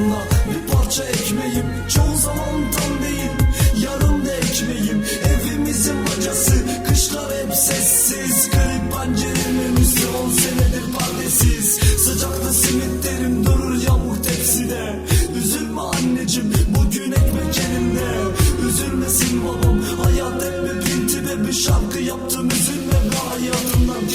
yanına bir parça ekmeğim. Çoğu zaman tam değil yarım da ekmeğim. Evimizin bacası kışlar hep sessiz. Kırık penceremin üstü on senedir perdesiz Sıcakta simitlerim durur yağmur tepside. Üzülme anneciğim bugün ekmek elimde. Üzülmesin babam hayat hep bir pinti ve bir şarkı yaptım. Üzülme be hayatımdan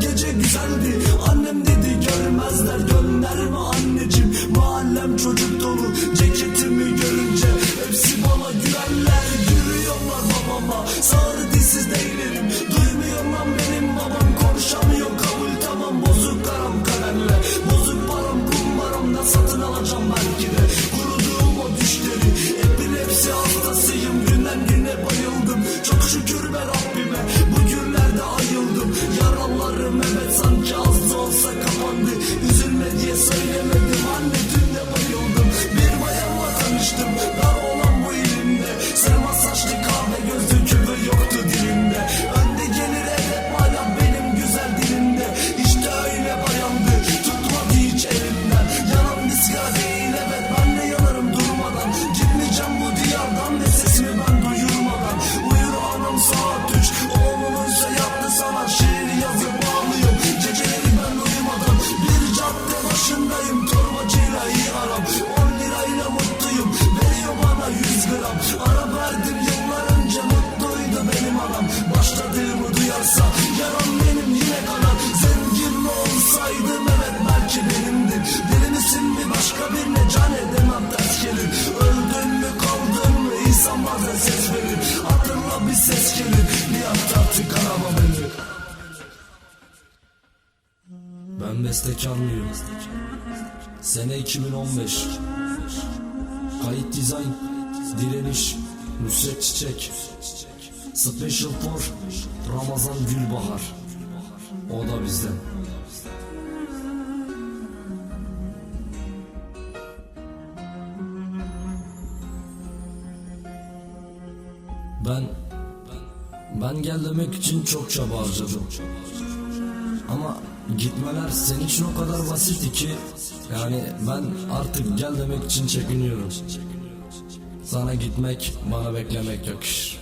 gece güzeldi. Annem dedi görmezler gönderme anneciğim? Mahallem çocuk dolu ceketimi görünce Hepsi bana gülenler yürüyorlar babama Sağır dilsiz değilim. Duymuyor lan benim babam Konuşamıyor kabul tamam. Bozuk karam kaderle Bozuk param kumbaramda satın alacağım belki de. Just the bestekarlıyım. Sene 2015. Kayıt dizayn, direniş, Nusret Çiçek. Special for Ramazan Gülbahar. O da bizden. Ben ben gel demek için çok çaba harcadım. Ama gitmeler senin için o kadar basitti ki yani ben artık gel demek için çekiniyorum. Sana gitmek, bana beklemek yakışır.